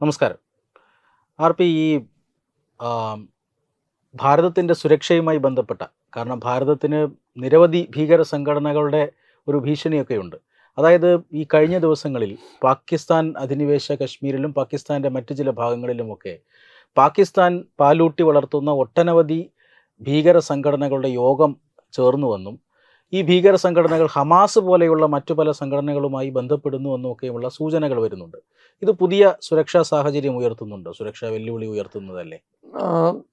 നമസ്കാരം. R P ഈ ഭാരതത്തിന്റെ സുരക്ഷയുമായി ബന്ധപ്പെട്ട കാരണം ഭാരതത്തിന് നിരവധി ഭീകര സംഘടനകളുടെ ഒരു ഭീഷണിയൊക്കെയുണ്ട്. അതായത് ഈ കഴിഞ്ഞ ദിവസങ്ങളിൽ പാകിസ്ഥാൻ അധിനിവേശ കശ്മീരിലും പാകിസ്ഥാന്റെ മറ്റു ചില ഭാഗങ്ങളിലുമൊക്കെ പാകിസ്ഥാൻ പാലൂട്ടി വളർത്തുന്ന ഒട്ടനവധി ഭീകര സംഘടനകളുടെ യോഗം ചേർന്നുവെന്നും ഈ ഭീകര സംഘടനകൾ ഹമാസ് പോലെയുള്ള മറ്റു പല സംഘടനകളുമായി ബന്ധപ്പെടുന്നു എന്നൊക്കെയുള്ള സൂചനകൾ വരുന്നുണ്ട്. ഇത് പുതിയ സുരക്ഷാ സാഹചര്യം ഉയർത്തുന്നുണ്ടോ? സുരക്ഷാ വെല്ലുവിളി ഉയർത്തുന്നതല്ലേ?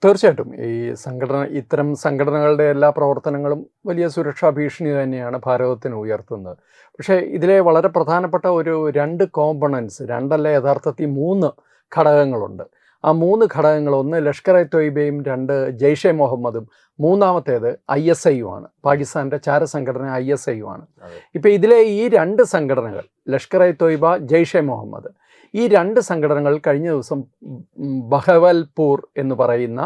തീർച്ചയായിട്ടും. ഈ സംഘടന ഇത്തരം സംഘടനകളുടെ എല്ലാ പ്രവർത്തനങ്ങളും വലിയ സുരക്ഷാ ഭീഷണി തന്നെയാണ് ഭാരതത്തിന് ഉയർത്തുന്നത്. പക്ഷേ ഇതിലെ വളരെ പ്രധാനപ്പെട്ട ഒരു രണ്ട് കോമ്പണൻസ് രണ്ടല്ല യഥാർത്ഥത്തിൽ മൂന്ന് ഘടകങ്ങളുണ്ട്. ആ മൂന്ന് ഘടകങ്ങൾ ഒന്ന് ലഷ്കർ എ തൊയ്ബയും രണ്ട് ജെയ്ഷെ മുഹമ്മദും മൂന്നാമത്തേത് ഐ എസ് ഐയുമാണ് പാകിസ്ഥാന്റെ ചാരസംഘടന ഐ എസ് ഐയുമാണ്. ആണ് ഇപ്പോൾ ഇതിലെ ഈ രണ്ട് സംഘടനകൾ ലഷ്കർ എ തൊയ്ബ ജെയ്ഷെ മുഹമ്മദ് ഈ രണ്ട് സംഘടനകൾ കഴിഞ്ഞ ദിവസം ബഹവൽപൂർ എന്ന് പറയുന്ന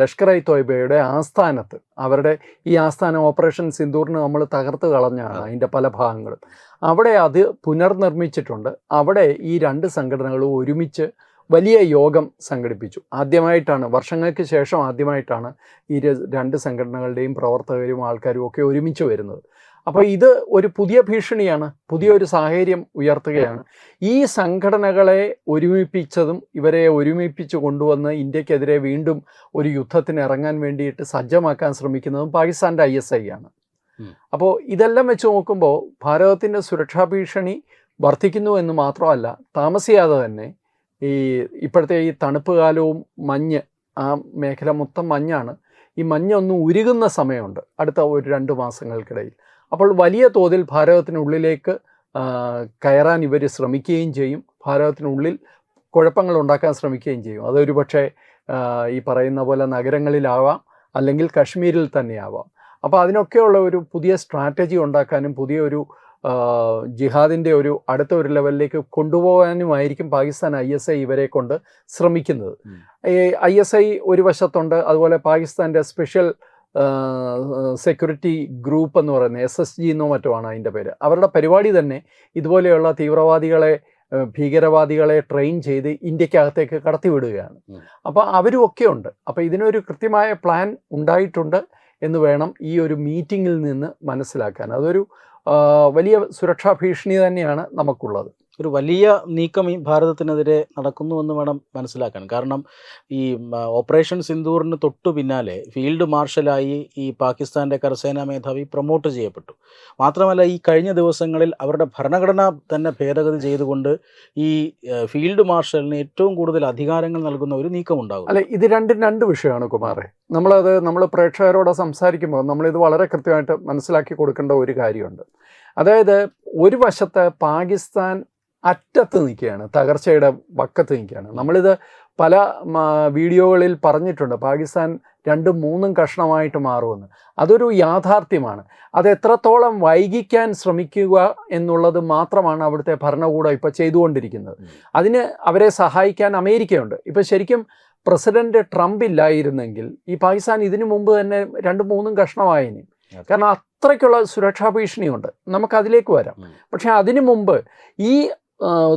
ലഷ്കർ ഐ തോയ്ബയുടെ ആസ്ഥാനത്ത് അവരുടെ ഈ ആസ്ഥാനം ഓപ്പറേഷൻ സിന്ദൂറിന് നമ്മൾ തകർത്ത് കളഞ്ഞാണ് അതെ. അതിന്റെ പല ഭാഗങ്ങളും. അവിടെ അത് പുനർനിർമ്മിച്ചിട്ടുണ്ട്. അവിടെ ഈ രണ്ട് സംഘടനകളും ഒരുമിച്ച് വലിയ യോഗം സംഘടിപ്പിച്ചു. ആദ്യമായിട്ടാണ് വർഷങ്ങൾക്ക് ശേഷം ആദ്യമായിട്ടാണ് ഈ രണ്ട് സംഘടനകളുടെയും പ്രവർത്തകരും ആൾക്കാരും ഒക്കെ ഒരുമിച്ച് വരുന്നത്. അപ്പോൾ ഇത് ഒരു പുതിയ ഭീഷണിയാണ് പുതിയൊരു സാഹചര്യം ഉയർത്തുകയാണ്. ഈ സംഘടനകളെ ഒരുമിപ്പിച്ചതും ഇവരെ ഒരുമിപ്പിച്ച് കൊണ്ടുവന്ന് ഇന്ത്യക്കെതിരെ വീണ്ടും ഒരു യുദ്ധത്തിന് ഇറങ്ങാൻ വേണ്ടിയിട്ട് സജ്ജമാക്കാൻ ശ്രമിക്കുന്നതും പാകിസ്ഥാന്റെ ഐ എസ് ഐ ആണ്. അപ്പോൾ ഇതെല്ലാം വെച്ച് നോക്കുമ്പോൾ ഭാരതത്തിന്റെ സുരക്ഷാ ഭീഷണി വർദ്ധിക്കുന്നു എന്ന് മാത്രമല്ല താമസിയാതെ തന്നെ ഈ ഇപ്പോഴത്തെ ഈ തണുപ്പ് കാലവും മഞ്ഞ് ആ മേഖല മൊത്തം മഞ്ഞാണ്. ഈ മഞ്ഞൊന്ന് ഉരുകുന്ന സമയമുണ്ട് അടുത്ത ഒരു രണ്ട് മാസങ്ങൾക്കിടയിൽ. അപ്പോൾ വലിയ തോതിൽ ഭാരതത്തിനുള്ളിലേക്ക് കയറാൻ ഇവർ ശ്രമിക്കുകയും ചെയ്യും. ഭാരതത്തിനുള്ളിൽ കുഴപ്പങ്ങൾ ഉണ്ടാക്കാൻ ശ്രമിക്കുകയും ചെയ്യും. അതൊരു പക്ഷേ ഈ പറയുന്ന പോലെ നഗരങ്ങളിലാവാം അല്ലെങ്കിൽ കശ്മീരിൽ തന്നെയാവാം. അപ്പോൾ അതിനൊക്കെയുള്ള ഒരു പുതിയ സ്ട്രാറ്റജി ഉണ്ടാക്കാനും പുതിയ ഒരു ആ, ജിഹാദിന്റെ ഒരു അടുത്ത ഒരു ലെവലിലേക്ക് കൊണ്ടുപോകാനുമായിരിക്കും പാകിസ്ഥാൻ ഐ എസ് ഐ ഇവരെ കൊണ്ട് ശ്രമിക്കുന്നത്. ഐ എസ് ഐ ഒരു വശത്തുണ്ട് അതുപോലെ പാകിസ്ഥാന്റെ സ്പെഷ്യൽ സെക്യൂരിറ്റി ഗ്രൂപ്പ് എന്ന് പറയുന്നത് എസ് എസ് ജി എന്നോ മറ്റോ ആണ് അതിന്റെ പേര്. അവരുടെ പരിപാടി തന്നെ ഇതുപോലെയുള്ള തീവ്രവാദികളെ ഭീകരവാദികളെ ട്രെയിൻ ചെയ്ത് ഇന്ത്യക്കകത്തേക്ക് കടത്തിവിടുകയാണ്. അപ്പോൾ അവരും ഒക്കെ ഉണ്ട്. അപ്പോൾ ഇതിനൊരു കൃത്യമായ പ്ലാൻ ഉണ്ടായിട്ടുണ്ട് എന്ന് വേണം ഈ ഒരു മീറ്റിങ്ങിൽ നിന്ന് മനസ്സിലാക്കാൻ. അതൊരു വലിയ സുരക്ഷാ ഭീഷണി തന്നെയാണ് നമുക്കുള്ളത്. ഒരു വലിയ നീക്കം ഈ ഭാരതത്തിനെതിരെ നടക്കുന്നുവെന്ന് വേണം മനസ്സിലാക്കാൻ. കാരണം ഈ ഓപ്പറേഷൻ സിന്ദൂറിന് തൊട്ടു പിന്നാലെ ഫീൽഡ് മാർഷലായി ഈ പാകിസ്ഥാന്റെ കരസേനാ മേധാവി പ്രൊമോട്ട് ചെയ്യപ്പെട്ടു. മാത്രമല്ല ഈ കഴിഞ്ഞ ദിവസങ്ങളിൽ അവരുടെ ഭരണഘടന തന്നെ ഭേദഗതി ചെയ്തുകൊണ്ട് ഈ ഫീൽഡ് മാർഷലിന് ഏറ്റവും കൂടുതൽ അധികാരങ്ങൾ നൽകുന്ന ഒരു നീക്കം ഉണ്ടാകും. അല്ലെ ഇത് രണ്ടും രണ്ട് വിഷയമാണ് കുമാറെ. നമ്മളത് നമ്മൾ പ്രേക്ഷകരോട് സംസാരിക്കുമ്പോൾ നമ്മളിത് വളരെ കൃത്യമായിട്ട് മനസ്സിലാക്കി കൊടുക്കേണ്ട ഒരു കാര്യമുണ്ട്. അതായത് ഒരു വശത്ത് പാകിസ്ഥാൻ അറ്റത്ത് നിൽക്കുകയാണ് തകർച്ചയുടെ വക്കത്ത് നിൽക്കുകയാണ്. നമ്മളിത് പല വീഡിയോകളിൽ പറഞ്ഞിട്ടുണ്ട് പാകിസ്ഥാൻ രണ്ടും മൂന്നും കഷ്ണമായിട്ട് മാറുമെന്ന്. അതൊരു യാഥാർത്ഥ്യമാണ്. അത് എത്രത്തോളം വൈകിക്കാൻ ശ്രമിക്കുക എന്നുള്ളത് മാത്രമാണ് അവിടുത്തെ ഭരണകൂടം ഇപ്പോൾ ചെയ്തുകൊണ്ടിരിക്കുന്നത്. അതിന് അവരെ സഹായിക്കാൻ അമേരിക്കയുണ്ട്. ഇപ്പം ശരിക്കും പ്രസിഡന്റ് ട്രംപ് ഇല്ലായിരുന്നെങ്കിൽ ഈ പാകിസ്ഥാൻ ഇതിനു മുമ്പ് തന്നെ രണ്ടും മൂന്നും കഷ്ണമായേനെ. കാരണം അത്രയ്ക്കുള്ള സുരക്ഷാ ഭീഷണിയുണ്ട്. നമുക്കതിലേക്ക് വരാം. പക്ഷേ അതിനു മുമ്പ് ഈ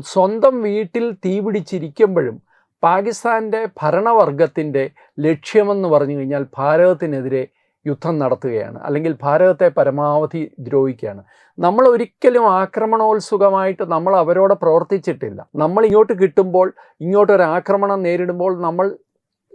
സ്വന്തം വീട്ടിൽ തീപിടിച്ചിരിക്കുമ്പോഴും പാകിസ്ഥാന്റെ ഭരണവർഗത്തിന്റെ ലക്ഷ്യമെന്ന് പറഞ്ഞു കഴിഞ്ഞാൽ ഭാരതത്തിനെതിരെ യുദ്ധം നടത്തുകയാണ്. അല്ലെങ്കിൽ ഭാരതത്തെ പരമാവധി ദ്രോഹിക്കുകയാണ്. നമ്മൾ ഒരിക്കലും ആക്രമണോത്സുകമായിട്ട് നമ്മൾ അവരോട് പ്രവർത്തിച്ചിട്ടില്ല. നമ്മൾ ഇങ്ങോട്ട് കിട്ടുമ്പോൾ ഇങ്ങോട്ടൊരു ആക്രമണം നേരിടുമ്പോൾ നമ്മൾ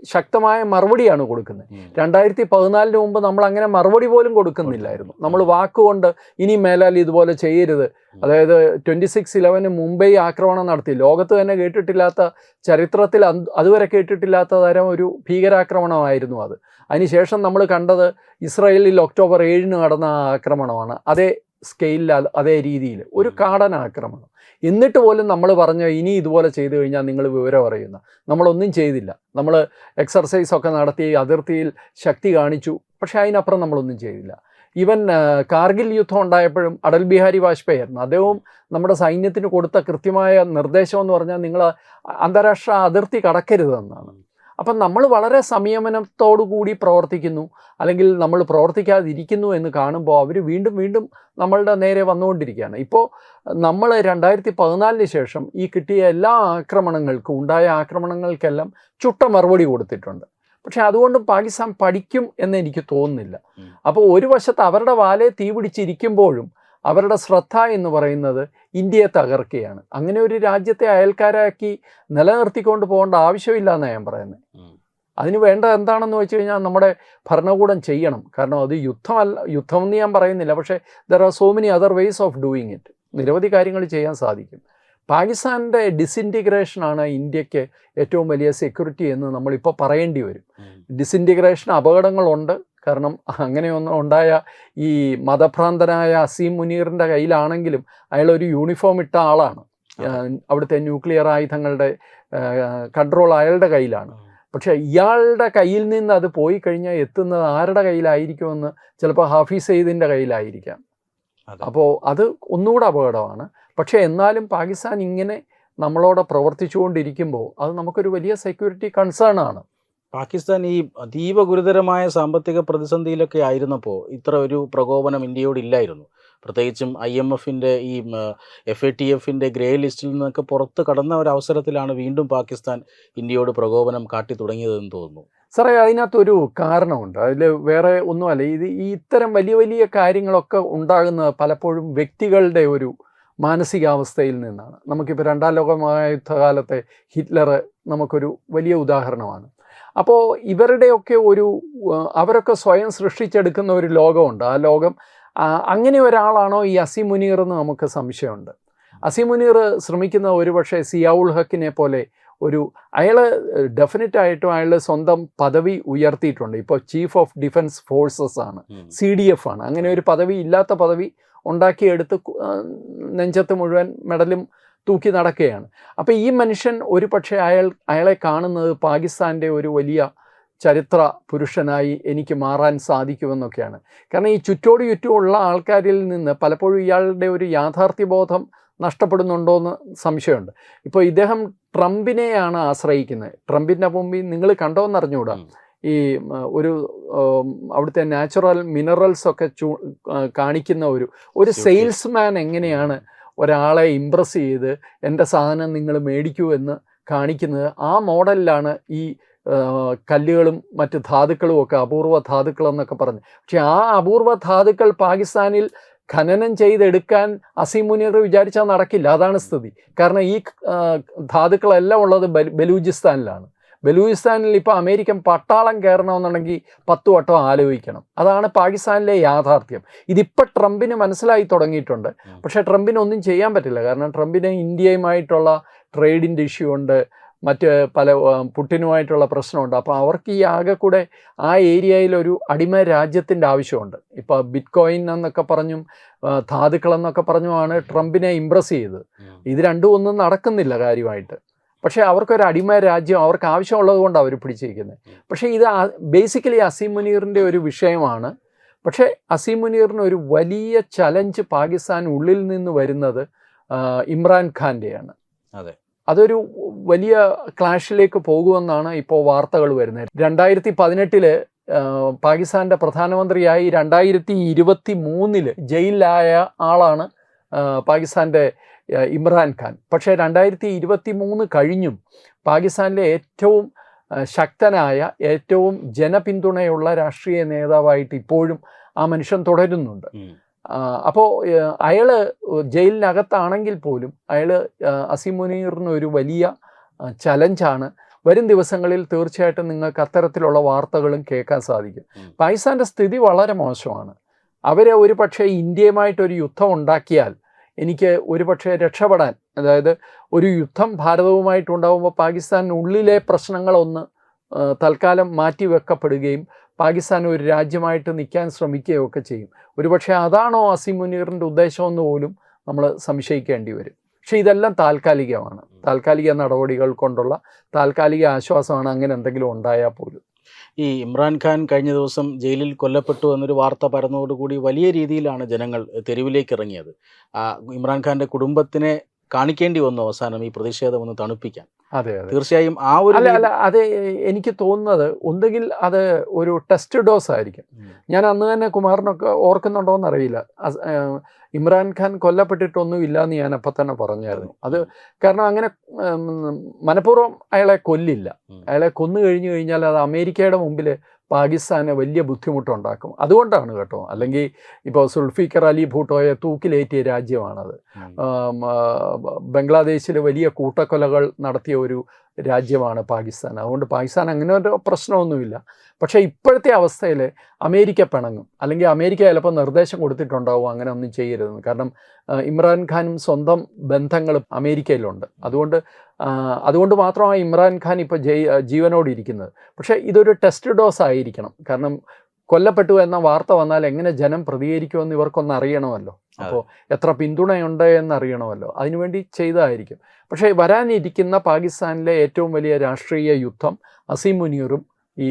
ശക്തമായ മറുപടിയാണ് കൊടുക്കുന്നത്. രണ്ടായിരത്തി പതിനാലിന് മുമ്പ് നമ്മൾ അങ്ങനെ മറുപടി പോലും കൊടുക്കുന്നില്ലായിരുന്നു. നമ്മൾ വാക്കുകൊണ്ട് ഇനി മേലാൽ ഇതുപോലെ ചെയ്യരുത്. അതായത് ട്വന്റി സിക്സ് ഇലവന് മുംബൈ ആക്രമണം നടത്തി. ലോകത്ത് തന്നെ കേട്ടിട്ടില്ലാത്ത ചരിത്രത്തിൽ അതുവരെ കേട്ടിട്ടില്ലാത്ത തരം ഒരു ഭീകരാക്രമണമായിരുന്നു അത്. അതിനുശേഷം നമ്മൾ കണ്ടത് ഇസ്രായേലിൽ ഒക്ടോബർ ഏഴിന് നടന്ന ആക്രമണമാണ്. അതേ സ്കെയിലിൽ അതേ രീതിയിൽ. ഒരു കാടൻ ആക്രമണം. എന്നിട്ട് പോലും നമ്മൾ പറഞ്ഞ ഇനി ഇതുപോലെ ചെയ്തു കഴിഞ്ഞാൽ നിങ്ങൾ വിവരം അറിയുന്ന. നമ്മളൊന്നും ചെയ്തില്ല. നമ്മൾ എക്സർസൈസ് ഒക്കെ നടത്തി അതിർത്തിയിൽ ശക്തി കാണിച്ചു. പക്ഷേ അതിനപ്പുറം നമ്മളൊന്നും ചെയ്തില്ല. ഈവൻ കാർഗിൽ യുദ്ധം ഉണ്ടായപ്പോഴും അടൽ ബിഹാരി വാജ്പേയി ആയിരുന്നു. അദ്ദേഹവും നമ്മുടെ സൈന്യത്തിന് കൊടുത്ത കൃത്യമായ നിർദ്ദേശം എന്ന് പറഞ്ഞാൽ നിങ്ങൾ അന്താരാഷ്ട്ര അതിർത്തി കടക്കരുതെന്നാണ്. അപ്പം നമ്മൾ വളരെ സംയമനത്തോടു കൂടി പ്രവർത്തിക്കുന്നു. അല്ലെങ്കിൽ നമ്മൾ പ്രവർത്തിക്കാതിരിക്കുന്നു എന്ന് കാണുമ്പോൾ അവർ വീണ്ടും വീണ്ടും നമ്മളുടെ നേരെ വന്നുകൊണ്ടിരിക്കുകയാണ്. ഇപ്പോൾ നമ്മൾ രണ്ടായിരത്തി പതിനാലിന് ശേഷം ഈ കിട്ടിയ എല്ലാ ആക്രമണങ്ങൾക്കും ഉണ്ടായ ആക്രമണങ്ങൾക്കെല്ലാം ചുട്ട മറുപടി കൊടുത്തിട്ടുണ്ട്. പക്ഷേ അതുകൊണ്ടും പാകിസ്ഥാൻ പഠിക്കും എന്ന് എനിക്ക് തോന്നുന്നില്ല. അപ്പോൾ ഒരു വശത്ത് അവരുടെ വാലെ തീ പിടിച്ചിരിക്കുമ്പോഴും അവരുടെ ശ്രദ്ധ എന്ന് പറയുന്നത് ഇന്ത്യയെ തകർക്കുകയാണ്. അങ്ങനെ ഒരു രാജ്യത്തെ അയൽക്കാരാക്കി നിലനിർത്തിക്കൊണ്ട് പോകേണ്ട ആവശ്യമില്ല എന്നാണ് ഞാൻ പറയുന്നത് അതിന് വേണ്ട എന്താണെന്ന് വെച്ച് കഴിഞ്ഞാൽ നമ്മുടെ ഭരണകൂടം ചെയ്യണം. കാരണം അത് യുദ്ധമല്ല യുദ്ധമെന്ന് ഞാൻ പറയുന്നില്ല. പക്ഷേ there are so many other ways of doing it നിരവധി കാര്യങ്ങൾ ചെയ്യാൻ സാധിക്കും. പാകിസ്ഥാന്റെ ഡിസിന്റിഗ്രേഷനാണ് ഇന്ത്യയ്ക്ക് ഏറ്റവും വലിയ സെക്യൂരിറ്റി എന്ന് നമ്മളിപ്പോൾ പറയേണ്ടി വരും. ഡിസിന്റിഗ്രേഷൻ അപകടങ്ങളുണ്ട്. കാരണം അങ്ങനെയൊന്നും ഉണ്ടായ ഈ മതഭ്രാന്തനായ അസീം മുനീറിന്റെ കയ്യിലാണെങ്കിലും അയാൾ ഒരു യൂണിഫോം ഇട്ട ആളാണ്. അവിടുത്തെ ന്യൂക്ലിയർ ആയുധങ്ങളുടെ കൺട്രോൾ അയാളുടെ കയ്യിലാണ്. പക്ഷേ ഇയാളുടെ കയ്യിൽ നിന്ന് അത് പോയി കഴിഞ്ഞാൽ എത്തുന്നത് ആരുടെ കയ്യിലായിരിക്കുമെന്ന് ചിലപ്പോൾ ഹാഫീസ് സെയ്ദിന്റെ കയ്യിലായിരിക്കാം. അപ്പോൾ അത് ഒന്നുകൂടെ അപകടമാണ്. പക്ഷേ എന്നാലും പാകിസ്ഥാൻ ഇങ്ങനെ നമ്മളോട് പ്രവർത്തിച്ചുകൊണ്ടിരിക്കുമ്പോൾ അത് നമുക്കൊരു വലിയ സെക്യൂരിറ്റി കൺസേൺ ആണ്. പാകിസ്ഥാൻ ഈ അതീവ ഗുരുതരമായ സാമ്പത്തിക പ്രതിസന്ധിയിലൊക്കെ ആയിരുന്നപ്പോൾ ഇത്ര ഒരു പ്രകോപനം ഇന്ത്യയോട് ഇല്ലായിരുന്നു. പ്രത്യേകിച്ചും ഐ എം എഫിന്റെ ഈ എഫ് എ ടി എഫിന്റെ ഗ്രേ ലിസ്റ്റിൽ നിന്നൊക്കെ പുറത്ത് കടന്ന ഒരു അവസരത്തിലാണ് വീണ്ടും പാകിസ്ഥാൻ ഇന്ത്യയോട് പ്രകോപനം കാട്ടി തുടങ്ങിയതെന്ന് തോന്നുന്നു. സാറേ അതിനകത്തൊരു കാരണമുണ്ട്. അതിൽ വേറെ ഒന്നുമല്ല. ഇത് ഈ ഇത്തരം വലിയ വലിയ കാര്യങ്ങളൊക്കെ ഉണ്ടാകുന്നത് പലപ്പോഴും വ്യക്തികളുടെ ഒരു മാനസികാവസ്ഥയിൽ നിന്നാണ്. നമുക്കിപ്പോൾ രണ്ടാം ലോക മഹായുദ്ധകാലത്തെ ഹിറ്റ്ലർ നമുക്കൊരു വലിയ ഉദാഹരണമാണ്. അപ്പോൾ ഇവരുടെയൊക്കെ ഒരു അവരൊക്കെ സ്വയം സൃഷ്ടിച്ചെടുക്കുന്ന ഒരു ലോകമുണ്ട്. ആ ലോകം അങ്ങനെ ഒരാളാണോ ഈ അസി മുനീർ എന്ന് നമുക്ക് സംശയമുണ്ട്. അസി മുനീർ ശ്രമിക്കുന്ന ഒരുപക്ഷെ സിയാവുൾ ഹക്കിനെ പോലെ ഒരു അയാൾ ഡെഫിനറ്റ് ആയിട്ടും അയാൾ സ്വന്തം പദവി ഉയർത്തിയിട്ടുണ്ട്. ഇപ്പോൾ ചീഫ് ഓഫ് ഡിഫൻസ് ഫോഴ്സസ് ആണ്. സി ഡി എഫ് ആണ്. അങ്ങനെ ഒരു പദവി ഇല്ലാത്ത പദവി ഉണ്ടാക്കിയെടുത്ത് നെഞ്ചത്ത് മുഴുവൻ മെഡലും തൂക്കി നടക്കുകയാണ്. അപ്പോൾ ഈ മനുഷ്യൻ ഒരു പക്ഷേ അയാൾ അയാളെ കാണുന്നത് പാകിസ്ഥാന്റെ ഒരു വലിയ ചരിത്ര പുരുഷനായി എനിക്ക് മാറാൻ സാധിക്കുമെന്നൊക്കെയാണ്. കാരണം ഈ ചുറ്റോട് ചുറ്റുമുള്ള ആൾക്കാരിൽ നിന്ന് പലപ്പോഴും ഇയാളുടെ ഒരു യാഥാർത്ഥ്യബോധം നഷ്ടപ്പെടുന്നുണ്ടോ എന്ന് സംശയമുണ്ട്. ഇപ്പോൾ ഇദ്ദേഹം ട്രംപിനെയാണ് ആശ്രയിക്കുന്നത്. ട്രംപിന്റെ മുമ്പിൽ നിങ്ങൾ കണ്ടോന്ന് അറിഞ്ഞുകൂടാ ഉം. ഈ ഒരു അവിടുത്തെ നാച്ചുറൽ മിനറൽസ് ഒക്കെ ചൂ കാണിക്കുന്ന ഒരു ഒരു സെയിൽസ്മാൻ എങ്ങനെയാണ് ഒരാളെ ഇമ്പ്രസ് ചെയ്ത് എന്റെ സാധനം നിങ്ങൾ മേടിക്കൂ എന്ന് കാണിക്കുന്നത് ആ മോഡലിലാണ് ഈ കല്ലുകളും മറ്റ് ധാതുക്കളും ഒക്കെ അപൂർവ ധാതുക്കളെന്നൊക്കെ പറഞ്ഞു. പക്ഷെ ആ അപൂർവ ധാതുക്കൾ പാകിസ്ഥാനിൽ ഖനനം ചെയ്തെടുക്കാൻ അസീം മുനീർ വിചാരിച്ചാൽ നടക്കില്ല. അതാണ് സ്ഥിതി. കാരണം ഈ ധാതുക്കളെല്ലാം ഉള്ളത് ബലു- ബലൂചിസ്ഥാനിലാണ്. ബലൂചിസ്ഥാനിൽ ഇപ്പോൾ അമേരിക്കൻ പട്ടാളം കയറണമെന്നുണ്ടെങ്കിൽ പത്ത് വട്ടം ആലോചിക്കണം. അതാണ് പാകിസ്ഥാനിലെ യാഥാർത്ഥ്യം. ഇതിപ്പോൾ ട്രംപിന് മനസ്സിലായി തുടങ്ങിയിട്ടുണ്ട്. പക്ഷേ ട്രംപിന് ഒന്നും ചെയ്യാൻ പറ്റില്ല. കാരണം ട്രംപിന് ഇന്ത്യയുമായിട്ടുള്ള ട്രേഡിന്റെ ഇഷ്യൂ ഉണ്ട്. മറ്റ് പല പുട്ടിനുമായിട്ടുള്ള പ്രശ്നമുണ്ട്. അപ്പോൾ അവർക്ക് ഈ ആകെ കൂടെ ആ ഏരിയയിൽ ഒരു അടിമ രാജ്യത്തിന്റെ ആവശ്യമുണ്ട്. ഇപ്പോൾ ബിറ്റ് കോയിൻ എന്നൊക്കെ പറഞ്ഞും ധാതുക്കളെന്നൊക്കെ പറഞ്ഞുമാണ് ട്രംപിനെ ഇമ്പ്രസ് ചെയ്തത്. ഇത് രണ്ടും ഒന്നും നടക്കുന്നില്ല കാര്യമായിട്ട്. പക്ഷേ അവർക്കൊരു അടിമ രാജ്യം അവർക്ക് ആവശ്യമുള്ളത് കൊണ്ട് അവർ പിടിച്ചിരിക്കുന്നത്. പക്ഷേ ഇത് ബേസിക്കലി അസീം മുനീറിന്റെ ഒരു വിഷയമാണ്. പക്ഷേ അസീം മുനീറിന് ഒരു വലിയ ചലഞ്ച് പാകിസ്ഥാൻ ഉള്ളിൽ നിന്ന് വരുന്നത് ഇമ്രാൻഖാന്റെയാണ് ഇമ്രാൻ ഖാന്റെയാണ് അതെ. അതൊരു വലിയ ക്ലാഷിലേക്ക് പോകുമെന്നാണ് ഇപ്പോൾ വാർത്തകൾ വരുന്നത്. രണ്ടായിരത്തി പതിനെട്ടിൽ പാകിസ്ഥാന്റെ പ്രധാനമന്ത്രിയായി രണ്ടായിരത്തി ഇരുപത്തി മൂന്നിൽ ജയിലിലായ ആളാണ് പാകിസ്ഥാന്റെ പാകിസ്ഥാന്റെ ആ, ഇമ്രാൻ ഖാൻ. പക്ഷേ രണ്ടായിരത്തി ഇരുപത്തി മൂന്ന് കഴിഞ്ഞും പാകിസ്ഥാനിലെ ഏറ്റവും ശക്തനായ ഏറ്റവും ജനപിന്തുണയുള്ള രാഷ്ട്രീയ നേതാവായിട്ട് ഇപ്പോഴും ആ മനുഷ്യൻ തുടരുന്നുണ്ട്. അപ്പോൾ അയാൾ ജയിലിനകത്താണെങ്കിൽ പോലും അയാൾ അസീം മുനീറിന് ഒരു വലിയ ചലഞ്ചാണ്. വരും ദിവസങ്ങളിൽ തീർച്ചയായിട്ടും നിങ്ങൾക്ക് അത്തരത്തിലുള്ള വാർത്തകളും കേൾക്കാൻ സാധിക്കും. പാകിസ്ഥാന്റെ സ്ഥിതി വളരെ മോശമാണ്. അവരെ ഒരു പക്ഷേ ഇന്ത്യയുമായിട്ടൊരു യുദ്ധം ഉണ്ടാക്കിയാൽ എനിക്ക് ഒരുപക്ഷെ രക്ഷപ്പെടാൻ അതായത് ഒരു യുദ്ധം ഭാരതവുമായിട്ടുണ്ടാകുമ്പോൾ പാകിസ്ഥാനുള്ളിലെ പ്രശ്നങ്ങളൊന്ന് തൽക്കാലം മാറ്റിവെക്കപ്പെടുകയും പാകിസ്ഥാൻ ഒരു രാജ്യമായിട്ട് നിൽക്കാൻ ശ്രമിക്കുകയും ഒക്കെ ചെയ്യും. ഒരുപക്ഷെ അതാണോ അസീം മുനീറിന്റെ ഉദ്ദേശമെന്ന് പോലും നമ്മൾ സംശയിക്കേണ്ടി വരും. പക്ഷേ ഇതെല്ലാം താൽക്കാലികമാണ്. താൽക്കാലിക നടപടികൾ കൊണ്ടുള്ള താൽക്കാലിക ആശ്വാസമാണ് അങ്ങനെ എന്തെങ്കിലും ഉണ്ടായാൽ പോലും. ഈ ഇമ്രാൻഖാൻ കഴിഞ്ഞ ദിവസം ജയിലിൽ കൊല്ലപ്പെട്ടു എന്നൊരു വാർത്ത പരന്നതോടുകൂടി വലിയ രീതിയിലാണ് ജനങ്ങൾ തെരുവിലേക്ക് ഇറങ്ങിയത്. ഇമ്രാൻഖാന്റെ കുടുംബത്തിനെ കാണിക്കേണ്ടി വന്നു അവസാനം ഈ പ്രതിഷേധം ഒന്ന് തണുപ്പിക്കാൻ. അതെ തീർച്ചയായും ആ ഒരു അല്ല അല്ല അത് എനിക്ക് തോന്നുന്നത് ഒന്നുകിൽ അത് ഒരു ടെസ്റ്റ് ഡോസ് ആയിരിക്കും. ഞാൻ അന്ന് തന്നെ കുമാറിനൊക്കെ ഓർക്കുന്നുണ്ടോ എന്നറിയില്ല. ഇമ്രാൻഖാൻ കൊല്ലപ്പെട്ടിട്ടൊന്നും ഇല്ല എന്ന് ഞാൻ അപ്പം തന്നെ പറഞ്ഞായിരുന്നു. അത്. കാരണം അങ്ങനെ മനഃപൂർവം അയാളെ കൊല്ലില്ല. അയാളെ കൊന്നു കഴിഞ്ഞു കഴിഞ്ഞാൽ അത് അമേരിക്കയുടെ മുമ്പിൽ പാകിസ്ഥാന് വലിയ ബുദ്ധിമുട്ടുണ്ടാക്കും. അതുകൊണ്ടാണ് കേട്ടോ. അല്ലെങ്കിൽ ഇപ്പോൾ സുൾഫിക്കർ അലി ഭൂട്ടോയെ തൂക്കിലേറ്റിയ രാജ്യമാണത്. ബംഗ്ലാദേശിൽ വലിയ കൂട്ടക്കൊലകൾ നടത്തിയ ഒരു രാജ്യമാണ് പാകിസ്ഥാൻ. അതുകൊണ്ട് പാകിസ്ഥാൻ അങ്ങനെ ഒരു പ്രശ്നമൊന്നുമില്ല. പക്ഷേ ഇപ്പോഴത്തെ അവസ്ഥയിൽ അമേരിക്ക പിണങ്ങും. അല്ലെങ്കിൽ അമേരിക്ക ചിലപ്പോൾ നിർദ്ദേശം കൊടുത്തിട്ടുണ്ടാവും അങ്ങനെ ഒന്നും ചെയ്യരുതെന്ന്. കാരണം ഇമ്രാൻഖാനും സ്വന്തം ബന്ധങ്ങളും അമേരിക്കയിലുണ്ട്. അതുകൊണ്ട് അതുകൊണ്ട് മാത്രമാണ് ഇമ്രാൻഖാൻ ഇപ്പോൾ ജയ് ജീവനോട് ഇരിക്കുന്നത് പക്ഷേ ഇതൊരു ടെസ്റ്റ് ഡോസ് ആയിരിക്കണം. കാരണം കൊല്ലപ്പെട്ടു എന്ന വാർത്ത വന്നാൽ എങ്ങനെ ജനം പ്രതികരിക്കുമെന്ന് ഇവർക്കൊന്ന് അറിയണമല്ലോ. അപ്പോൾ എത്ര പിന്തുണയുണ്ട് എന്നറിയണമല്ലോ. അതിനുവേണ്ടി ചെയ്തതായിരിക്കും. പക്ഷേ വരാനിരിക്കുന്ന പാകിസ്ഥാനിലെ ഏറ്റവും വലിയ രാഷ്ട്രീയ യുദ്ധം അസീം മുനീറും ഈ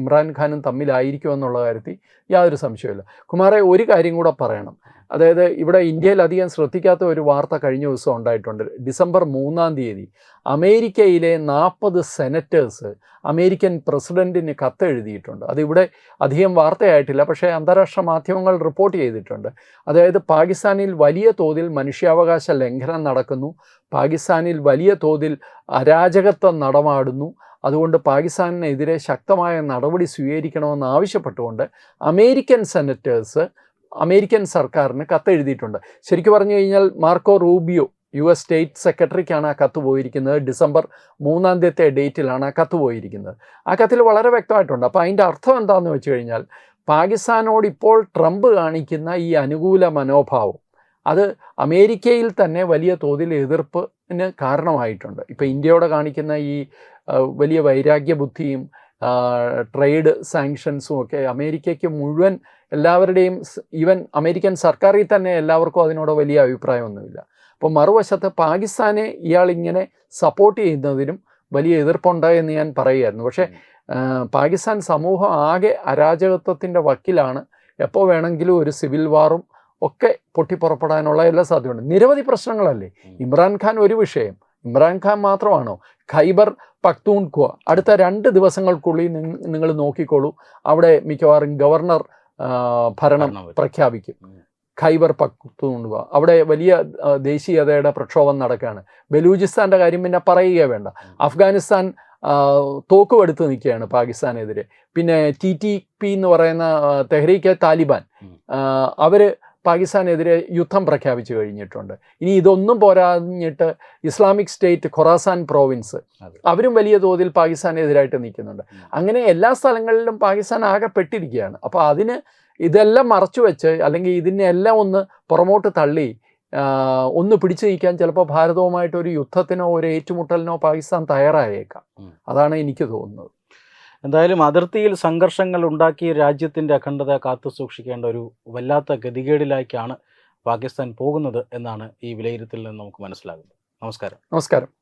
ഇമ്രാൻഖാനും തമ്മിലായിരിക്കും എന്നുള്ള കാര്യത്തിൽ യാതൊരു സംശയമില്ല കുമാറെ ഒരു കാര്യം കൂടെ പറയണം. അതായത് ഇവിടെ ഇന്ത്യയിൽ അധികം ശ്രദ്ധിക്കാത്ത ഒരു വാർത്ത കഴിഞ്ഞ ദിവസം ഉണ്ടായിട്ടുണ്ട്. ഡിസംബർ മൂന്നാം തീയതി അമേരിക്കയിലെ നാൽപ്പത് സെനറ്റേഴ്സ് അമേരിക്കൻ പ്രസിഡന്റിന് കത്തെഴുതിയിട്ടുണ്ട്. അതിവിടെ അധികം വാർത്തയായിട്ടില്ല പക്ഷേ അന്താരാഷ്ട്ര മാധ്യമങ്ങൾ റിപ്പോർട്ട് ചെയ്തിട്ടുണ്ട്. അതായത് പാകിസ്ഥാനിൽ വലിയ തോതിൽ മനുഷ്യാവകാശ ലംഘനം നടക്കുന്നു. പാകിസ്ഥാനിൽ വലിയ തോതിൽ അരാജകത്വം നടമാടുന്നു. അതുകൊണ്ട് പാകിസ്ഥാനെതിരെ ശക്തമായ നടപടി സ്വീകരിക്കണമെന്ന് ആവശ്യപ്പെട്ടുകൊണ്ട് അമേരിക്കൻ സെനറ്റേഴ്സ് അമേരിക്കൻ സർക്കാരിന് കത്തെഴുതിയിട്ടുണ്ട്. ശരിക്കും പറഞ്ഞു കഴിഞ്ഞാൽ Marco Rubio U S state സെക്രട്ടറിക്കാണ് ആ കത്ത് പോയിരിക്കുന്നത്. ഡിസംബർ മൂന്നാം തീയതി ഡേറ്റിലാണ് ആ കത്ത് പോയിരിക്കുന്നത്. ആ കത്തിൽ വളരെ വ്യക്തമായിട്ടുണ്ട്. അപ്പോൾ അതിന്റെ അർത്ഥം എന്താണെന്ന് വെച്ച് കഴിഞ്ഞാൽ പാകിസ്ഥാനോട് ഇപ്പോൾ ട്രംപ് കാണിക്കുന്ന ഈ അനുകൂല മനോഭാവം അത് അമേരിക്കയിൽ തന്നെ വലിയ തോതിൽ എതിർപ്പിന് കാരണമായിട്ടുണ്ട്. ഇപ്പോൾ ഇന്ത്യയോട് കാണിക്കുന്ന ഈ വലിയ വൈരാഗ്യ ബുദ്ധിയും ട്രേഡ് സാങ്ഷൻസും ഒക്കെ അമേരിക്കയ്ക്ക് മുഴുവൻ എല്ലാവരുടെയും ഈവൻ അമേരിക്കൻ സർക്കാരിൽ തന്നെ എല്ലാവർക്കും അതിനോട് വലിയ അഭിപ്രായമൊന്നുമില്ല. അപ്പോൾ മറുവശത്ത് പാകിസ്ഥാനെ ഇയാൾ ഇങ്ങനെ സപ്പോർട്ട് ചെയ്യുന്നതിനും വലിയ എതിർപ്പുണ്ട് എന്ന് ഞാൻ പറയുമായിരുന്നു പക്ഷേ പാകിസ്ഥാൻ സമൂഹം ആകെ അരാജകത്വത്തിന്റെ വക്കിലാണ്. എപ്പോൾ വേണമെങ്കിലും ഒരു സിവിൽ വാറും ഒക്കെ പൊട്ടിപ്പുറപ്പെടാനുള്ള എല്ലാ സാധ്യതയുണ്ട്. നിരവധി പ്രശ്നങ്ങളല്ലേ? ഇമ്രാൻഖാൻ ഒരു വിഷയം ഇമ്രാൻഖാൻ മാത്രമാണോ? ഖൈബർ പക്തൂൺഖ്വ അടുത്ത രണ്ട് ദിവസങ്ങൾക്കുള്ളിൽ നിങ്ങൾ നോക്കിക്കോളൂ. അവിടെ മിക്കവാറും ഗവർണർ ഭരണം പ്രഖ്യാപിക്കും. ഖൈബർ പക്തൂൺഖ്വ അവിടെ വലിയ ദേശീയതയുടെ പ്രക്ഷോഭം നടക്കുകയാണ്. ബലൂചിസ്ഥാന്റെ കാര്യം പിന്നെ പറയുകയേ വേണ്ട. അഫ്ഗാനിസ്ഥാൻ തോക്കുമെടുത്ത് നിൽക്കുകയാണ് പാകിസ്ഥാനെതിരെ. പിന്നെ ടി ടി പി എന്ന് പറയുന്ന തെഹ്രീക്ക് താലിബാൻ. അവർ പാകിസ്ഥാനെതിരെ യുദ്ധം പ്രഖ്യാപിച്ചു കഴിഞ്ഞിട്ടുണ്ട്. ഇനി ഇതൊന്നും പോരാഞ്ഞിട്ട് ഇസ്ലാമിക് സ്റ്റേറ്റ് ഖൊറാസാൻ പ്രോവിൻസ് അവരും വലിയ തോതിൽ പാകിസ്ഥാനെതിരായിട്ട് നിൽക്കുന്നുണ്ട്. അങ്ങനെ എല്ലാ സ്ഥലങ്ങളിലും പാകിസ്ഥാൻ ആകെ പെട്ടിരിക്കുകയാണ് അപ്പോൾ അതിന് ഇതെല്ലാം മറച്ചു വെച്ച് അല്ലെങ്കിൽ ഇതിനെല്ലാം ഒന്ന് പുറമോട്ട് തള്ളി ഒന്ന് പിടിച്ചു നീക്കാൻ ചിലപ്പോൾ ഭാരതവുമായിട്ട് ഒരു യുദ്ധത്തിനോ ഒരു ഏറ്റുമുട്ടലിനോ പാകിസ്ഥാൻ തയ്യാറായേക്കാം. അതാണ് എനിക്ക് തോന്നുന്നത്. എന്തായാലും അതിർത്തിയിൽ സംഘർഷങ്ങൾ ഉണ്ടാക്കി രാജ്യത്തിന്റെ അഖണ്ഡത കാത്തു സൂക്ഷിക്കേണ്ട ഒരു വല്ലാത്ത ഗതികേടിലേക്കാണ് പാകിസ്ഥാൻ പോകുന്നത് എന്നാണ് ഈ വിലയിരുത്തലിൽ നിന്ന് നമുക്ക് മനസ്സിലാകുന്നത്. നമസ്കാരം. നമസ്കാരം.